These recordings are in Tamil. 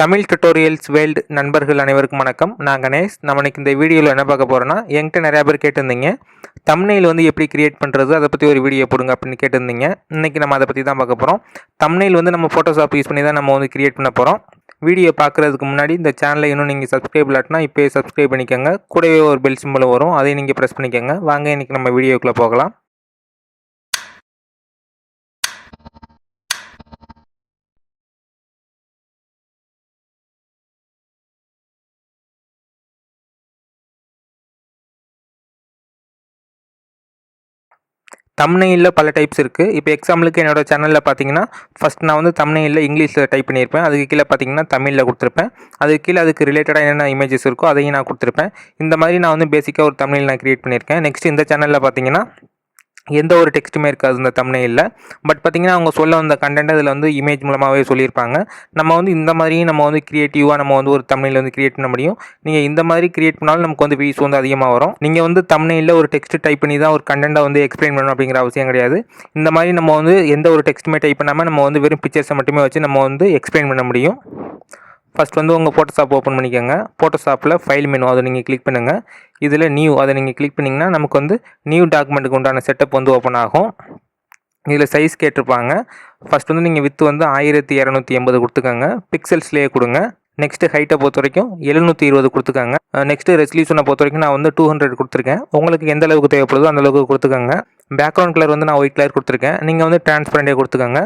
தமிழ் டுட்டோரியல்ஸ் வேல்டு நண்பர்கள் அனைவருக்கும் வணக்கம். நான் கணேஷ். நம்ம இன்றைக்கி இந்த வீடியோவில் என்ன பார்க்க போகிறோன்னா என்கிட்ட நிறையா பேர் கேட்டிருந்தீங்க. தம்னையில் வந்து எப்படி கிரியேட் பண்ணுறது அதை பற்றி ஒரு வீடியோ போடுங்க அப்படின்னு கேட்டிருந்தீங்க. இன்றைக்கி நம்ம அதை பற்றி தான் பார்க்க போகிறோம் தம்னையில் வந்து நம்ம ஃபோட்டோஷாப் யூஸ் பண்ணி தான் நம்ம வந்து கிரியேட் பண்ண போகிறோம் வீடியோ பார்க்குறதுக்கு முன்னாடி இந்த சேனலை இன்னும் நீங்கள் சப்ஸ்கிரைப் இல்லாட்டினா இப்போயே சப்ஸ்கிரைப் பண்ணிக்கோங்க. கூடவே ஒரு பெல் சிம்பிள் வரும். அதையும் நீங்கள் ப்ரெஸ் பண்ணிக்கோங்க. வாங்க இன்றைக்கி நம்ம வீடியோக்குள்ளே போகலாம். தம்னையில் பல டைப்ஸ் இருக்குது இப்போ எக்ஸாம்பிளுக்கு என்னோடய சேனலில் பார்த்தீங்கன்னா ஃபஸ்ட் நான் வந்து தம்னையில் இங்கிலீஷில் டைப் பண்ணியிருப்பேன். அதுக்கு கீழே பார்த்தீங்கன்னா தமிழில் கொடுத்துருப்பேன். அதுக்கு கீழே அதுக்கு ரிலேட்டடாக என்னென்ன இமேஜஸ் இருக்கோ அதையும் நான் கொடுத்துருப்பேன். இந்த மாதிரி நான் வந்து பேசிக்காக ஒரு தமிழில் நான் கிரியேட் பண்ணியிருக்கேன். நெக்ஸ்ட் இந்த சேனலில் பார்த்தீங்கன்னா எந்த ஒரு டெக்ஸ்ட்டுமே இருக்காது இந்த இல்லை பட் பார்த்திங்கன்னா அவங்க சொல்ல வந்த கண்டென்ட் அதில் வந்து இமேஜ் மூலமாகவே சொல்லியிருப்பாங்க. நம்ம வந்து இந்த மாதிரியும் நம்ம வந்து க்ரியேட்டிவாக நம்ம வந்து ஒரு தமிழில் வந்து கிரியேட் பண்ண முடியும். நீங்கள் இந்த மாதிரி கிரியேட் பண்ணாலும் நமக்கு வந்து வியூஸ் வந்து அதிகமாக வரும். நீங்கள் வந்து தமிழில் ஒரு டெக்ஸ்ட் டைப் பண்ணி தான் ஒரு கண்டென்ட்டை வந்து எக்ஸ்பிளைன் பண்ணணும் அப்படிங்கிற அவசியம் கிடையாது. இந்த மாதிரி நம்ம வந்து எந்த ஒரு டெக்ஸ்ட்டுமே டைப் பண்ணாமல் நம்ம வந்து வெறும் பிக்சர்ஸை மட்டுமே வச்சு நம்ம வந்து எக்ஸ்பிளைன் பண்ண முடியும். ஃபஸ்ட் வந்து உங்கள் ஃபோட்டோஷாப் ஓப்பன் பண்ணிக்கோங்க. ஃபோட்டோஷாப்பில் ஃபைல் மெனு அதை நீங்கள் கிளிக் பண்ணுங்கள் இதில் நியூ அதை நீங்கள் கிளிக் பண்ணிங்கன்னா நமக்கு வந்து நியூ டாக்குமெண்ட்டுக்கு உண்டான செட்டப் வந்து ஓப்பன் ஆகும். இதில் சைஸ் கேட்டிருப்பாங்க. ஃபஸ்ட் வந்து நீங்கள் வித்து வந்து ஆயிரத்தி இரநூத்தி எண்பது கொடுத்துக்கோங்க. பிக்சல்ஸ்லேயே கொடுங்க. நெக்ஸ்ட்டு ஹைட்டை பொறுத்த வரைக்கும் எழுநூற்றி இருபது கொடுத்துக்கோங்க. நெக்ஸ்ட்டு ரெசல்யூஷனை பொறுத்த வரைக்கும் நான் வந்து டூ ஹண்ட்ரட் கொடுத்துருக்கேன். உங்களுக்கு எந்த அளவுக்கு தேவைப்படுதோ அந்த அளவுக்கு கொடுத்துக்கோங்க. பேக்ரவுண்ட் கலர் வந்து நான் ஒயிட் கலர் கொடுத்துருக்கேன். நீங்கள் வந்து டிரான்ஸ்பரண்டே கொடுத்துக்கோங்க.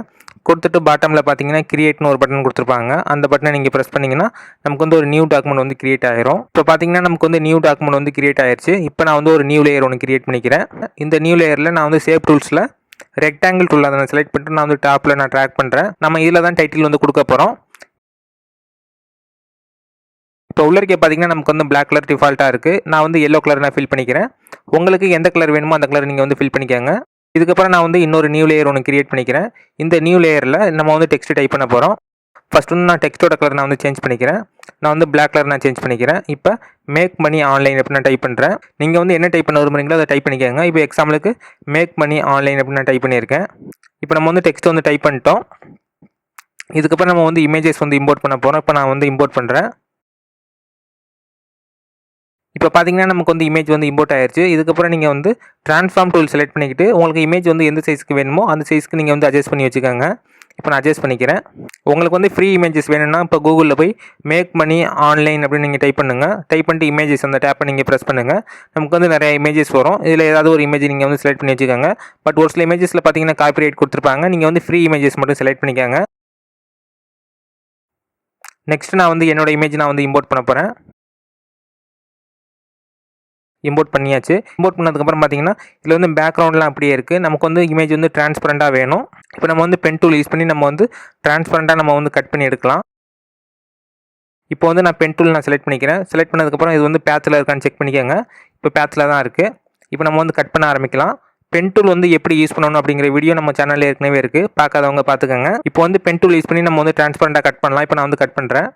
கொடுத்துட்டு பாட்டமில் பார்த்தீங்கன்னா கிரியேட்னு ஒரு பட்டன் கொடுத்துருப்பாங்க. அந்த பட்டனை நீங்கள் ப்ரெஸ் பண்ணிங்கன்னா நமக்கு வந்து ஒரு நியூ டாக்குமெண்ட் வந்து கிரியேட் ஆகிரும் இப்போ பார்த்தீங்கன்னா நமக்கு வந்து நியூ டாக்குமெண்ட் வந்து கிரியேட் ஆயிடுச்சு இப்போ நான் வந்து ஒரு நியூ லேயர் ஒன்று கிரியேட் பண்ணிக்கிறேன். இந்த நியூ லேயரில் நான் வந்து சேவ் டூல்ஸில் ரெக்டாங்கிள் டூல் அதை நான் செலக்ட் பண்ணிட்டு நான் வந்து டாப்பில் நான் ட்ராக் பண்ணுறேன் நம்ம இதில் தான் டைட்டில் வந்து கொடுக்க போகிறோம் இப்போ உள்ள இருக்க பார்த்தீங்கன்னா நமக்கு வந்து பிளாக் கலர் டிஃபால்ட்டாக இருக்குது நான் வந்து எல்லோ கலர் நான் ஃபில் பண்ணிக்கிறேன். உங்களுக்கு எந்த கலர் வேணுமோ அந்த கலர் நீங்கள் வந்து ஃபில் பண்ணிக்கோங்க. இதுக்கப்புறம் நான் வந்து இன்னொரு நியூ லேயர் ஒன்று கிரியேட் பண்ணிக்கிறேன். இந்த நியூ லேயரில் நம்ம வந்து டெக்ஸ்ட் டைப் பண்ண போகிறோம் ஃபஸ்ட் வந்து நான் டெக்ஸ்ட்டோட கலர் நான் வந்து சேஞ்ச் பண்ணிக்கிறேன். நான் வந்து பிளாக் கலர் நான் சேஞ்ச் பண்ணிக்கிறேன். இப்போ மேக் மணி ஆன்லைன் அப்படின்னு நான் டைப் பண்ணுறேன் நீங்கள் வந்து என்ன டைப் பண்ண விரும்புறீங்களோ அதை டைப் பண்ணிக்கோங்க. இப்போ எக்ஸாம்பிளுக்கு மேக் மணி ஆன்லைன் அப்படின்னு நான் டைப் பண்ணியிருக்கேன். இப்போ நம்ம வந்து டெக்ஸ்ட் வந்து டைப் பண்ணிட்டோம். இதுக்கப்புறம் நம்ம வந்து இமேஜஸ் வந்து இம்போர்ட் பண்ண போகிறோம் இப்போ நான் வந்து இம்போர்ட் பண்ணுறேன் இப்போ பார்த்தீங்கன்னா நமக்கு வந்து இமேஜ் வந்து இம்போர்ட் ஆயிடுச்சு இதுக்கப்புறம் நீங்கள் வந்து ட்ரான்ஸ்ஃபார்ம் டூல் செலக்ட் பண்ணிக்கிட்டு உங்களுக்கு இமேஜ் வந்து எந்த சைஸ்க்கு வேணுமோ அந்த சைஸ்க்கு நீங்கள் வந்து அட்ஜஸ்ட் பண்ணி வச்சுக்கோங்க. இப்போ நான் அட்ஜஸ்ட் பண்ணிக்கிறேன். உங்களுக்கு வந்து ஃப்ரீ இமேஜஸ் வேணும்னா இப்போ கூகுளில் போய் மேக் மணி ஆன்லைன் அப்படின்னு நீங்கள் டைப் பண்ணுங்கள் டைப் பண்ணிட்டு இமேஜஸ் அந்த டேப்பை நீங்கள் ப்ரெஸ் பண்ணுங்கள் நமக்கு வந்து நிறைய இமேஜஸ் வரும். இதில் ஏதாவது ஒரு இமேஜ் நீங்கள் வந்து செலக்ட் பண்ணி வச்சுக்கோங்க. பட் ஒரு சில இமேஜஸில் பார்த்தீங்கன்னா காப்பிரைட் கொடுத்துருப்பாங்க. நீங்கள் வந்து ஃப்ரீ இமேஜஸ் மட்டும் செலக்ட் பண்ணிக்கோங்க. நெக்ஸ்ட் நான் வந்து என்னோடய இமேஜ் நான் வந்து இம்போர்ட் பண்ண போகிறேன் இம்போர்ட் பண்ணியாச்சு. இம்போர்ட் பண்ணதுக்கப்புறம் பார்த்தீங்கன்னா இதில் வந்து பேக்ரவுண்ட்லாம் அப்படியே இருக்குது நமக்கு வந்து இமேஜ் வந்து டிரான்ஸ்பரண்ட்டாக வேணும். இப்போ நம்ம வந்து பென் டூல் யூஸ் பண்ணி நம்ம வந்து டிரான்ஸ்பரண்ட்டாக நம்ம வந்து கட் பண்ணி எடுக்கலாம். இப்போ வந்து நான் பென் டூல் நான் செலக்ட் பண்ணிக்கிறேன். செலக்ட் பண்ணதுக்கப்புறம் இது வந்து பேத்தில் இருக்கான்னு செக் பண்ணிக்கோங்க. இப்போ பேத்தில் தான் இருக்குது இப்போ நம்ம வந்து கட் பண்ண ஆரம்பிக்கலாம். பென் டூல் வந்து எப்படி யூஸ் பண்ணணும் அப்படிங்கிற வீடியோ நம்ம சேனலில் ஏற்கனவே இருக்குது பார்க்காதவங்க பார்த்துக்கோங்க. இப்போ வந்து பென் டூல் யூஸ் பண்ணி நம்ம வந்து டிரான்ஸ்பரண்ட்டாக கட் பண்ணலாம். இப்போ நான் வந்து கட் பண்ணுறேன்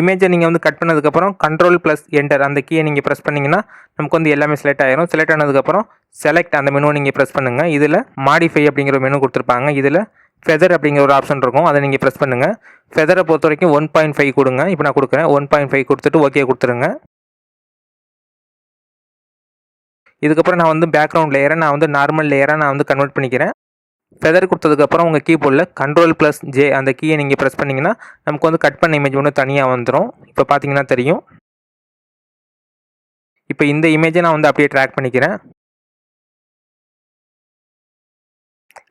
இமேஜை நீங்கள் வந்து கட் பண்ணதுக்கப்புறம் கண்ட்ரோல் ப்ளஸ் என்டர் அந்த கீயை நீங்கள் ப்ரெஸ் பண்ணிங்கன்னா நமக்கு வந்து எல்லாமே செலக்ட் ஆயிரும். செலக்ட் ஆனதுக்கப்புறம் செலக்ட் அந்த மெனுவை நீங்கள் ப்ரெஸ் பண்ணுங்கள் இதில் மாடிஃபை அப்படிங்கிற மெனு கொடுத்துருப்பாங்க. இதில் ஃபெதர் அப்படிங்கிற ஒரு ஆப்ஷன் இருக்கும். அதை நீங்கள் ப்ரெஸ் பண்ணுங்கள் ஃபெதரை பொறுத்த வரைக்கும் ஒன் பாயிண்ட் ஃபைவ் கொடுங்க. இப்போ நான் கொடுக்குறேன். ஒன் பாயிண்ட் ஃபைவ் கொடுத்துட்டு ஓகே கொடுத்துருங்க. இதுக்கப்புறம் நான் வந்து பேக்ரவுண்ட் லேயரை நான் வந்து நார்மல் லேயராக நான் வந்து கன்வெர்ட் பண்ணிக்கிறேன். ஃபெதர் கொடுத்ததுக்கப்புறம் உங்கள் கீபோர்டில் கண்ட்ரோல் ப்ளஸ் ஜே அந்த கீயை நீங்கள் ப்ரெஸ் பண்ணிங்கன்னா நமக்கு வந்து கட் பண்ண இமேஜ் ஒன்று தனியாக வந்துடும் இப்போ பார்த்தீங்கன்னா தெரியும். இப்போ இந்த இமேஜை நான் வந்து அப்படியே ட்ராக் பண்ணிக்கிறேன்.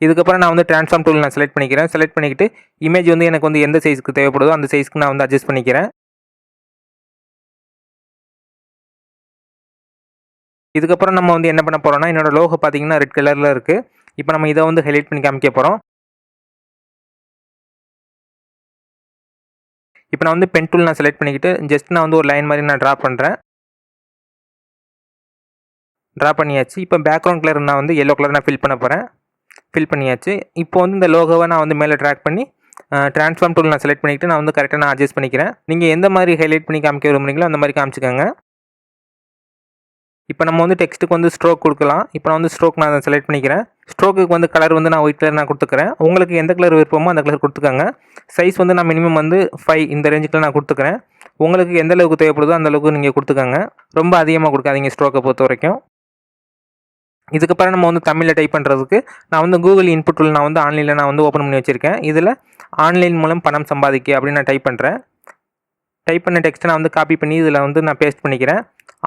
இதுக்கப்புறம் நான் வந்து ட்ரான்ஸ்ஃபார்ம் டூல் நான் செலக்ட் பண்ணிக்கிறேன். செலக்ட் பண்ணிக்கிட்டு இமேஜ் வந்து எனக்கு வந்து எந்த சைஸ்க்கு தேவைப்படுதோ அந்த சைஸ்க்கு நான் வந்து அட்ஜஸ்ட் பண்ணிக்கிறேன். இதுக்கப்புறம் நம்ம வந்து என்ன பண்ண போகிறோம்னா என்னோடய லோகோ பார்த்தீங்கன்னா ரெட் கலரில் இருக்குது இப்போ நம்ம இதை வந்து ஹைலைட் பண்ணி காமிக்க போகிறோம் இப்போ நான் வந்து பென் டூல் நான் செலக்ட் பண்ணிக்கிட்டு ஜஸ்ட் நான் வந்து ஒரு லைன் மாதிரி நான் ட்ரா பண்ணுறேன் ட்ரா பண்ணியாச்சு. இப்போ பேக்ரவுண்ட் கலர் நான் வந்து எல்லோ கலர் நான் ஃபில் பண்ண போகிறேன் ஃபில் பண்ணியாச்சு. இப்போ வந்து இந்த லோகோவை நான் வந்து மேலே ட்ராக் பண்ணி ட்ரான்ஸ்ஃபார்ம் டூல் நான் செலக்ட் பண்ணிக்கிட்டு நான் வந்து கரெக்டாக நான் அட்ஜஸ்ட் பண்ணிக்கிறேன். நீங்கள் எந்த மாதிரி ஹைலைட் பண்ணி காமிக்க விரும்புறீங்களோ அந்த மாதிரி காமிச்சிக்கோங்க. இப்போ நம்ம வந்து டெக்ஸ்ட்டுக்கு வந்து ஸ்ட்ரோக் கொடுக்கலாம். இப்போ நான் வந்து ஸ்ட்ரோக் நான் செலக்ட் பண்ணிக்கிறேன். ஸ்ட்ரோக்குக்கு வந்து கலர் வந்து நான் ஒயிட் கலர் நான் கொடுத்துக்கிறேன். உங்களுக்கு எந்த கலர் விருப்பமோ அந்த கலர் கொடுத்துக்கோங்க. சைஸ் வந்து நான் மினிமம் வந்து ஃபைவ் இந்த ரேஞ்சுக்கு நான் கொடுத்துக்கிறேன். உங்களுக்கு எந்த அளவுக்கு தேவைப்படுதோ அந்த அளவுக்கு நீங்கள் கொடுத்துக்கோங்க. ரொம்ப அதிகமாக கொடுக்காதீங்க ஸ்ட்ரோக்கை பொறுத்த வரைக்கும் இதுக்கப்புறம் நம்ம வந்து தமிழில் டைப் பண்ணுறதுக்கு நான் வந்து கூகுள் இன்புட் டூல் நான் வந்து ஆன்லைனில் நான் வந்து ஓப்பன் பண்ணி வச்சுருக்கேன். இதில் ஆன்லைன் மூலம் பணம் சம்பாதிக்க அப்படின்னு நான் டைப் பண்ணுறேன் டைப் பண்ண டெக்ஸ்ட்டை நான் வந்து காப்பி பண்ணி இதில் வந்து நான் பேஸ்ட் பண்ணிக்கிறேன்.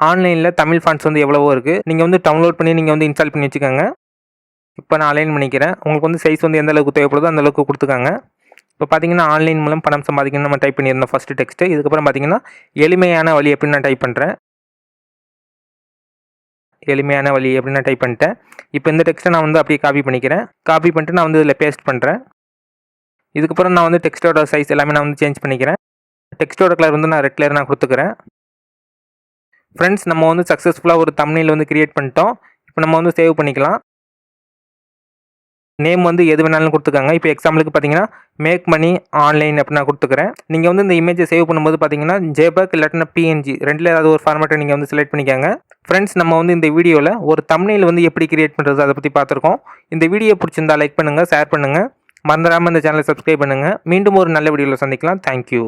ஆன்லைனில் தமிழ் ஃபாண்ட்ஸ் வந்து எவ்வளவோ இருக்குது நீங்கள் வந்து டவுன்லோட் பண்ணி நீங்கள் வந்து இன்ஸ்டால் பண்ணி வச்சுக்கோங்க. இப்போ நான் அலைன் பண்ணிக்கிறேன். உங்களுக்கு வந்து சைஸ் வந்து எந்த அளவுக்கு தேவைப்படுதோ அந்த அளவுக்கு கொடுத்துக்காங்க. இப்போ பார்த்தீங்கன்னா ஆன்லைன் மூலம் பணம் சம்பாதிக்கணும் நம்ம டைப் பண்ணியிருந்தோம் ஃபஸ்ட்டு டெக்ஸ்ட்டு இதுக்கப்புறம் பார்த்தீங்கன்னா எளிமையான வழி அப்படின்னு நான் டைப் பண்ணுறேன் எளிமையான வழி அப்படின்னு நான் டைப் பண்ணிட்டேன். இப்போ இந்த டெக்ஸ்ட்டை நான் வந்து அப்படியே காப்பி பண்ணிக்கிறேன். காப்பி பண்ணிட்டு நான் வந்து இதில் பேஸ்ட் பண்ணுறேன் இதுக்கப்புறம் நான் வந்து டெக்ஸ்ட்டோட சைஸ் எல்லாமே நான் வந்து சேஞ்ச் பண்ணிக்கிறேன். டெக்ஸ்ட்டோட கலர் வந்து நான் ரெட் கலர் நான் கொடுத்துக்கிறேன். ஃப்ரெண்ட்ஸ் நம்ம வந்து சக்ஸஸ்ஃபுல்லாக ஒரு தமிழில் வந்து க்ரியேட் பண்ணிட்டோம். இப்போ நம்ம வந்து சேவ் பண்ணிக்கலாம். நேம் வந்து எது வேணாலும் கொடுத்துக்கோங்க. இப்போ எக்ஸாம்பிளுக்கு பார்த்தீங்கன்னா மேக் மணி ஆன்லைன் அப்படின்னு நான் கொடுத்துக்கிறேன். நீங்கள் வந்து இந்த இமேஜை சேவ் பண்ணும்போது பார்த்தீங்கன்னா ஜேபக் இல்லாட்டினா பிஎன்ஜி ரெண்டில் ஏதாவது ஒரு ஃபார்மேட்டை நீங்கள் வந்து செலக்ட் பண்ணிக்கோங்க. ஃப்ரெண்ட்ஸ் நம்ம வந்து இந்த வீடியோவில் ஒரு தமிழில் வந்து எப்படி கிரியேட் பண்ணுறது அதை பற்றி பார்த்துருக்கோம் இந்த வீடியோ பிடிச்சிருந்தா லைக் பண்ணுங்கள் ஷேர் பண்ணுங்கள் மறந்துடாமல் இந்த சேனலை சப்ஸ்கிரைப் பண்ணுங்கள் மீண்டும் ஒரு நல்ல வீடியோவில் சந்திக்கலாம். தேங்க்யூ